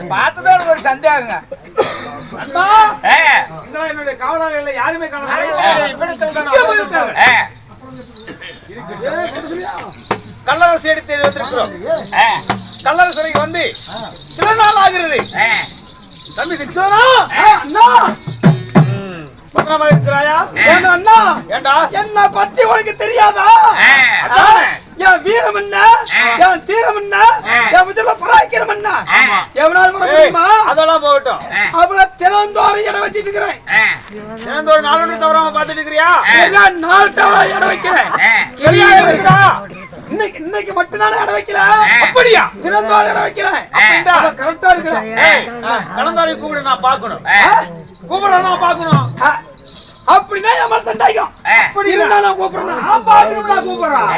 அது பார்த்ததோட ஒரு சந்தேகங்க. என்னுடைய காவலாளிகள் யாருமே கல்லரசு எடுத்து வைத்திருக்கிறோம் ஆ, கல்லரசு சிலைக்கு வந்து சில நாள் ஆகிறது. தம்பி கிருஷ்ணா அண்ணா. பத்திரமா இருக்கிறாயா? ஏன்னா அண்ணா. ஏண்டா? என்ன பத்தி உனக்கு தெரியாதா. என் வீரம் என்ன. என் தீரம் என்ன. என் முடியுமா அதெல்லாம் போகட்டும். அப்புறம் தினந்தோறும் இடம் வச்சிட்டு இருக்கிறேன் நாலு மணி தவறாம பார்த்துட்டு இருக்கிறியா தவிர இடம் வைக்கிறேன்? இன்னைக்கு இன்னைக்கு மட்டும் தானே இடம் வைக்கல. அப்படியா? தினந்தோறும் இடம் வைக்கிறேன் கரெக்டா இருக்கிறேன் கலந்தாரி கூப்பிடு நான் பார்க்கணும். ஆ. கூப்பிட நான் பார்க்கணும். ஆ. அப்படின்னா என் சண்டாயிக்கும். அப்படி இருந்தா நான் கூப்பிடுறேன். நான் பார்க்கணும் நான் கூப்பிடுறேன்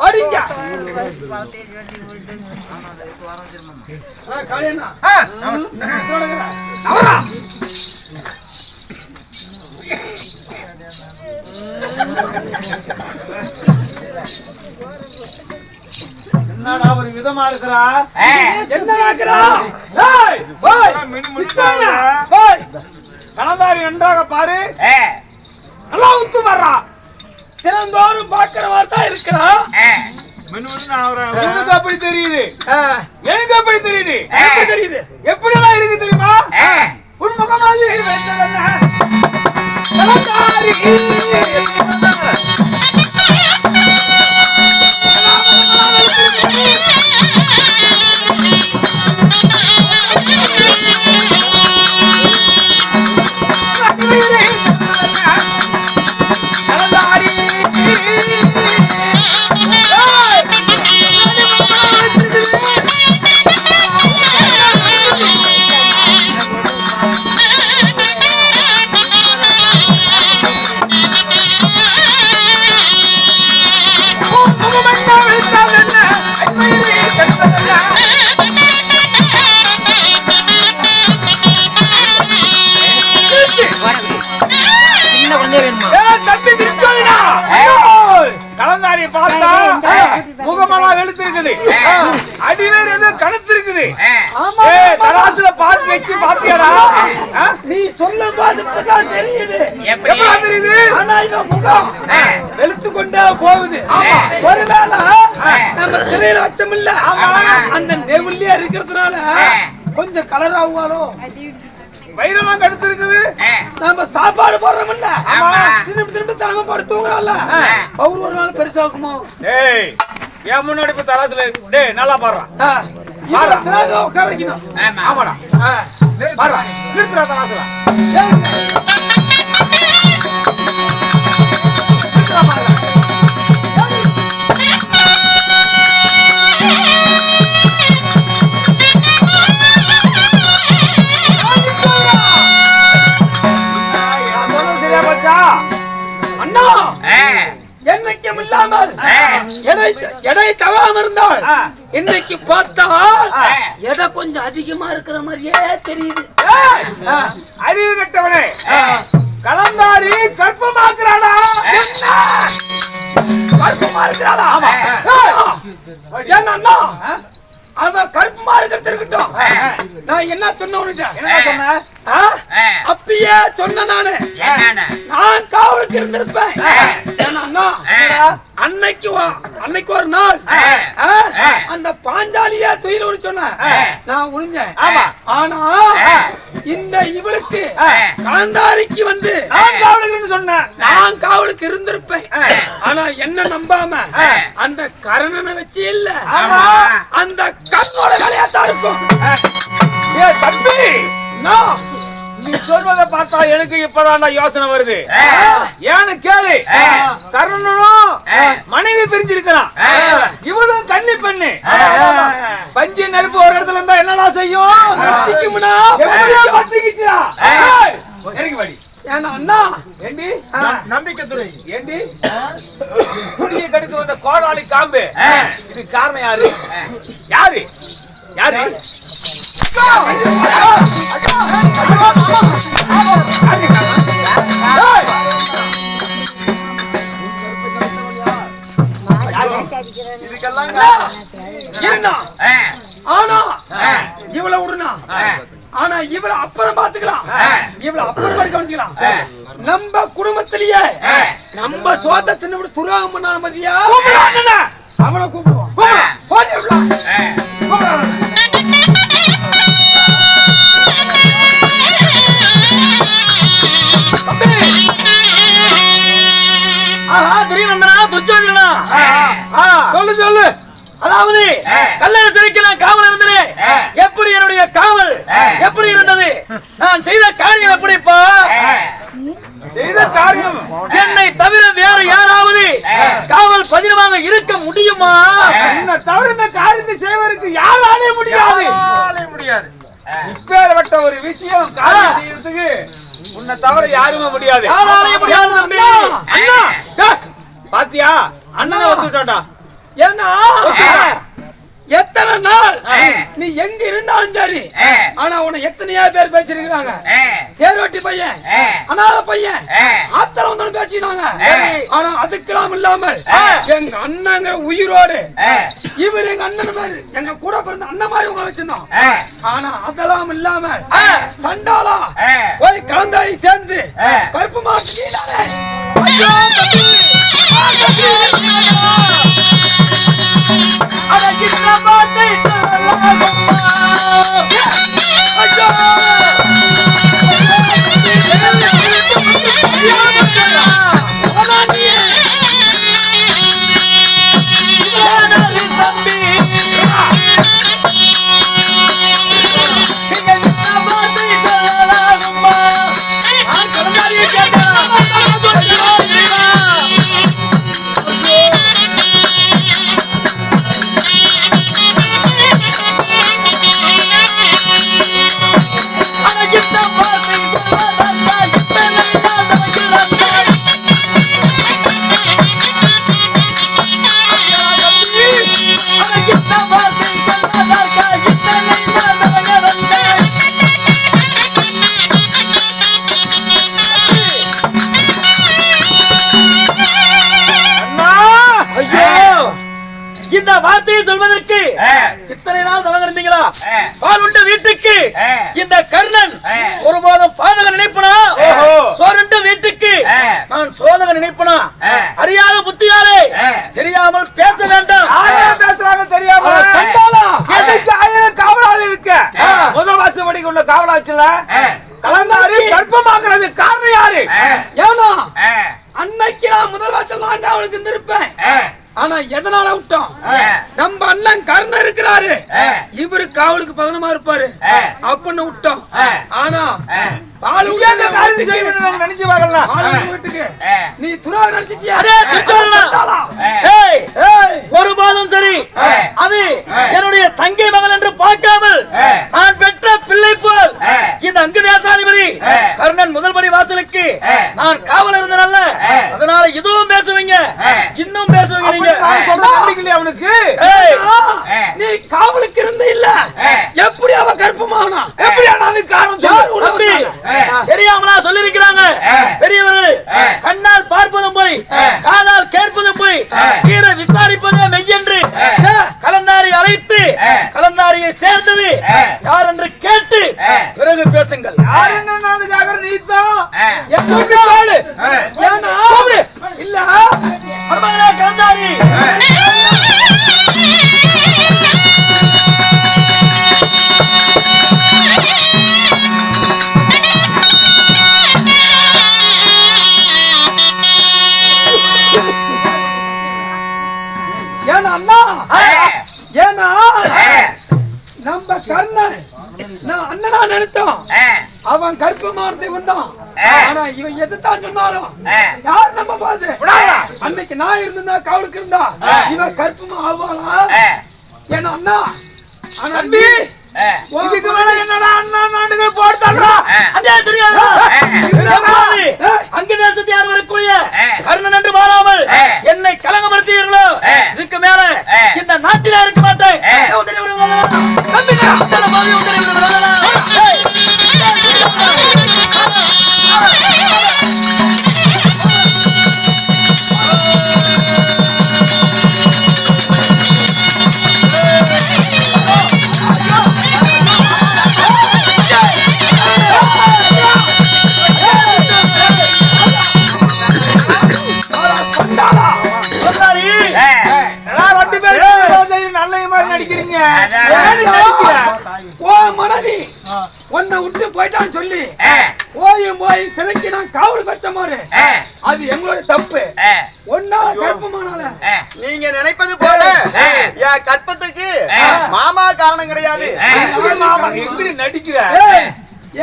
அடிங்க. என்னடா ஒரு விதமா இருக்கிறா. என்ன நடக்குறா? கலந்தாரி நன்றாக பாரு நல்லா உத்து வர்றா தினந்தோறும் பார்க்கிற மாதிரி தான் இருக்கிறா. ஆ. உனக்கு அப்படி தெரியுது? ஆ, எனக்கு அப்படி தெரியுது? எப்படி தெரியுது? எப்படி எல்லாம் இருக்கு தெரியுமா? ஆ. கலந்தாரி பார்த்தா முகமெல்லாம் வெளுத்திருக்குது அடிவேர் ஏதோ கழுத்திருக்குது. தராசுல பார்த்து வச்சு பாத்தியாடா? நீ சொல்லும் போது இப்பதான் தெரியுது எப்படி? தெரியுது ஆனா இவன் முகம். வெளுத்து கொண்டே போகுது. ஒருவேளை நம்ம சிறையில வச்சோம்ல ஆமா. அந்த நெவுள்ளியா இருக்கிறதுனால. கொஞ்சம் கலர் ஆகுவாளோ வயிறெல்லாம் கடுத்திருக்குது. நம்ம சாப்பாடு போடுறோம்ல ஆமா. போட்டு தூங்குறோம்ல ஆ. அவர் ஒரு நாள் பெருசாகுமோ ஏய் என் முன்னாடி இப்ப தராசுல இருக்கு. டேய் நல்லா பாடுறான். இவன் திராட்சை உட்கார வைக்கணும். ஆமாடா. பாடுறா நிறுத்துறா தராசுல நான் எடை தவாம இருந்தால். இன்னைக்கு பார்த்தா. எடை கொஞ்சம் அதிகமா இருக்கிற மாதிரியே தெரியுது. அறிவு கட்டவனே. கலந்தாரி கற்பமாக்குறாடா கருப்புமா இருக்கிறாளா ஆமா. அவன் கருப்புமா இருக்கிறது இருக்கட்டும். நான் என்ன சொன்ன? ஆ. அப்பயே சொன்ன நானு? நான் காவலுக்கு இருந்திருப்பேன். அன்னைக்கு ஒரு நாள். அந்த பாஞ்சாலியா துயில் உடி சொன்ன. நான் உழிஞ்சேன். ஆனா. இந்த இவளுக்கு ஆ. கலந்தாரிக்கு வந்து நான் சொன்னேன் நான் காவலுக்கு இருந்திருப்பேன். ஆனா என்ன நம்பாம. அந்த கரணனை வச்சு இல்ல. அந்த கண்ணோட கலையாத்தான் இருக்கும் ஏய், தம்பி நான் நீ சொல்வதை பார்த்தா எனக்கு இப்பதான் யோசனை வருது. ஏன்னு கேளு. கர்ணனும் மனைவி பிரிஞ்சிருக்கிறான். இவளும் கன்னி பெண்ணு. பஞ்சு நெருப்பு ஒரு இடத்துல இருந்தா என்னடா செய்யும்? பத்திக்கிச்சா வாடி. ஏன்னா அண்ணா ஏண்டி? குடியை கடுத்து வந்த கோடாளி காம்பு. இது காரணம் யாரு? யாரு? யாரு? ஆனா இவளை விடுனா ஆனா இவளை அப்புறம் பாத்துக்கலாம் இவளை அப்புறம் கவனிச்சுக்கலாம் நம்ம குடும்பத்திலேயே நம்ம சோத்த தின்னு பண்ணான மதியா அவனை கூப்பிடுவோம் போடி சொல்லு அதாவது கல்லறை சிறைக்கு நான் காவல் இருந்தேன் எப்படி என்னுடைய காவல்? எப்படி இருந்தது? நான் செய்த காரியம் எப்படிப்பா? செய்த காரியம். என்னை தவிர வேற யாராவது காவல் பதினமாக இருக்க முடியுமா? உன்னை தவிர இந்த காரியத்தை செய்வதற்கு யாராலே முடியாது. முடியாது. இப்பேற்பட்ட ஒரு விஷயம் செய்யறதுக்கு உன்னை தவிர யாருமே முடியாது. யாராலே முடியாது பாத்தியா? அண்ணனை ஒத்துட்டான்டா ஏன்னா எத்தனை நாள்? நீ எங்க இருந்தாலும் சரி. ஆனா உன்னை எத்தனையோ பேர் பேசிருக்கிறாங்க தேரோட்டி பையன் அனாத பையன் ஆத்தல வந்தாலும் பேசினாங்க ஆனா அதுக்கெல்லாம் இல்லாமல் எங்க அண்ணங்க உயிரோடு. இவர் எங்க அண்ணன் மாதிரி எங்க கூட பிறந்த அண்ணன் மாதிரி உங்களை வச்சிருந்தோம். ஆனா அதெல்லாம் இல்லாம சண்டாளா போய் கலந்தாரி சேர்ந்து கருப்பு மாட்டு வார்த்தையை சொல்வதற்கு இத்தனை நாள் தவங்க இருந்தீங்களா? பால் உண்ட வீட்டுக்கு இந்த கர்ணன் ஒருபோதும் பாதக நினைப்பனா? ஓஹோ. சோரண்ட வீட்டுக்கு நான் சோதக நினைப்பனா? அறியாத புத்தியாரே தெரியாமல் பேச வேண்டாம். பேசுறாங்க தெரியாம? ஆ, சண்டாளா. எனக்கு ஆயிரம் காவலாளி இருக்கு? முதல் வாசப்படிக்கு உள்ள காவலாச்சுல கலந்தாரி கர்ப்பமாக்குறது காரணம் யாரு? ஏன்னா அன்னைக்கு நான் முதல் வாசல் நான் அவனுக்கு இருந்திருப்பேன். ஆனா எதனால விட்டோம்? இருக்கிறாரு இவரு காவலுக்கு பதனமா இருப்பாரு. அப்படின்னு விட்டோம். ஆனா நீ துறா ஒரு மாதம் சரி. அது என்னுடைய தங்கை மகள் என்று பார்க்காமல் நான் பெற்ற பிள்ளை போல் இந்த அங்கு தேசாதிபதி கர்ணன் முதல் படி வாசலுக்கு நான் காவல் இருந்தனல்ல. அதனால இதுவும் பேசுவீங்க இன்னும் பேசுவீங்க நீங்க. அவனுக்கு. நீ காவலுக்கு இருந்த இல்ல. எப்படி அவன் கற்பமானா எப்படியா நான் காரணம் தெரியாமலா சொல்லிருக்கிறாங்க பெரியவர்கள் கண்ணால் பார்ப்பதும் போய் காதால் கேட்பதும் போய் கீழ விசாரிப்பதே மெய்யென்று கலந்தாரி அழைத்து கலந்தாரியை சேர்ந்தது யார் என்று கேட்டு பிறகு பேசுங்கள். யார் என்னன்னாதுக்காக நீதான் எப்படி அவன் கற்பமானதை வந்தான் ஆனா இவன் எதுதான் சொன்னாலும் யார் நம்ம பாது அன்னைக்கு நான் இருந்திருந்தா கவலுக்கு இருந்தா? இவன் கற்பமா ஆவாளா ஏன்னா அண்ணா ஆனா மேல என்னடா அண்ணா நாடுகள் போட்டாடுறா அண்ணே? எப்போது அங்கு தேசத்தை யார் வரக்கூடிய கர்ணன் என்று மாறாமல் என்னை கலங்கப்படுத்தீர்களோ இதுக்கு மேல இந்த நாட்டில இருக்க மாட்டேன். உன்னை விட்டு போயிட்டான்னு சொல்லி போயும் போய் சிலைக்கு நான் காவல் வச்ச மாதிரி. அது எங்களோட தப்பு. ஒன்னால கற்பமானால. நீங்க நினைப்பது போல. என் கற்பத்துக்கு மாமா காரணம் கிடையாது. எப்படி மாமா எப்படி நடிக்கிற?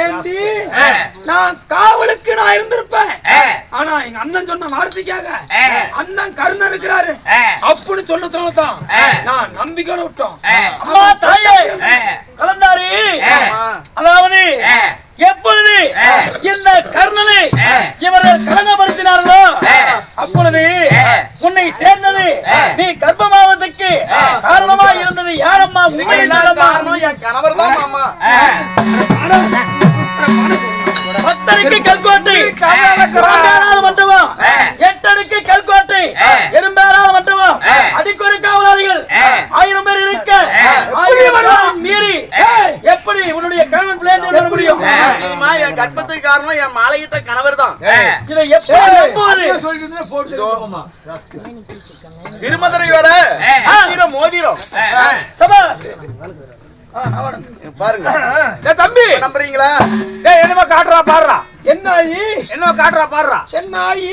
ஏண்டி? நான் காவலுக்கு நான் இருந்திருப்பேன். ஆனா எங்க அண்ணன் சொன்ன வார்த்தைக்காக அண்ணன் கருணை இருக்கிறாரு. அப்படின்னு சொன்னதுனால தான் நான் நம்பிக்கையோட விட்டோம். அம்மா தாயே கலந்தாரி. யாரம்மா உண்மையை சொல்லம்மா காரணம் என் கணவர் காரணம் என் மாலையிட்ட கணவர் தான். இதை எப்படி நம்புவது திருமதுரை வர மோதிரம். மோதிரம் சபா. பாருங்க. தம்பி. நம்புறீங்களா? என்னமோ காட்டுறா பாடுறா. என்ன ஆயி காட்டுறா பாடுறா. என்ன ஆயி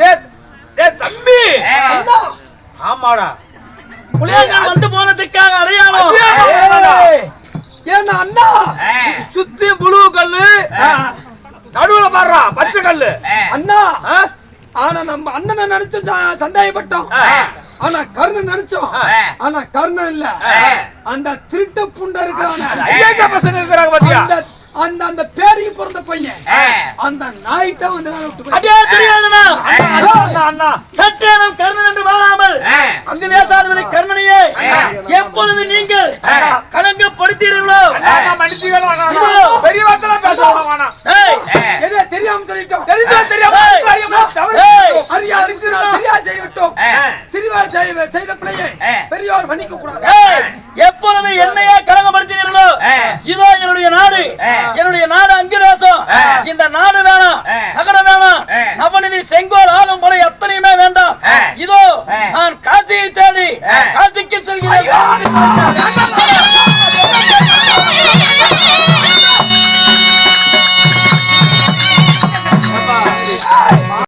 டேய் தம்பி. ஆமாடா. புலியாங்கள் வந்து போனதுக்காக அடையாளம். ஏய், என்ன அண்ணா சுத்தி புழு கல்லு நடுவுல பாடுறா பச்சை கல்லு. அண்ணா? ஆனா நம்ம அண்ணனை நினைச்சு சந்தேகப்பட்டோம். ஆனா கர்ணன் நினைச்சோம். ஆனா கர்ணன் இல்ல. அந்த திருட்டு புண்டை இருக்கிறான பசங்க இருக்கிறாங்க பாத்தியா? அந்த அந்த பேருக்கு பிறந்த பையன். அந்த நாய் தான் வந்து அடே துரியோதனா அண்ணா சற்றேனும் கர்ணன் என்று வாழாமல் அங்கு தேசாதிபதி கர்ணனையே எப்பொழுது நீங்கள் கலங்கப்படுத்தீர்களோ. பெரிய வார்த்தைலாம் பேச தெரியாம சொல்லிட்டோம். தெரிஞ்சோ தெரியாம அறியாருக்கு நான் தெரியா செய்யட்டும் சிறுவர் செய்த பிள்ளையை பெரியோர் மன்னிக்க கூடாது எப்பொழுது என்னையே கலங்கப்படுத்தினீர்களோ இதோ என்னுடைய நாடு. என்னுடைய நாடு அங்கு தேசம் இந்த நாடு வேணாம். நகரம் வேணாம். நவநிதி செங்கோல் ஆளும் முறை அத்தனையுமே வேண்டாம். இதோ நான் காசியை தேடி காசிக்கு செல்கிறேன்.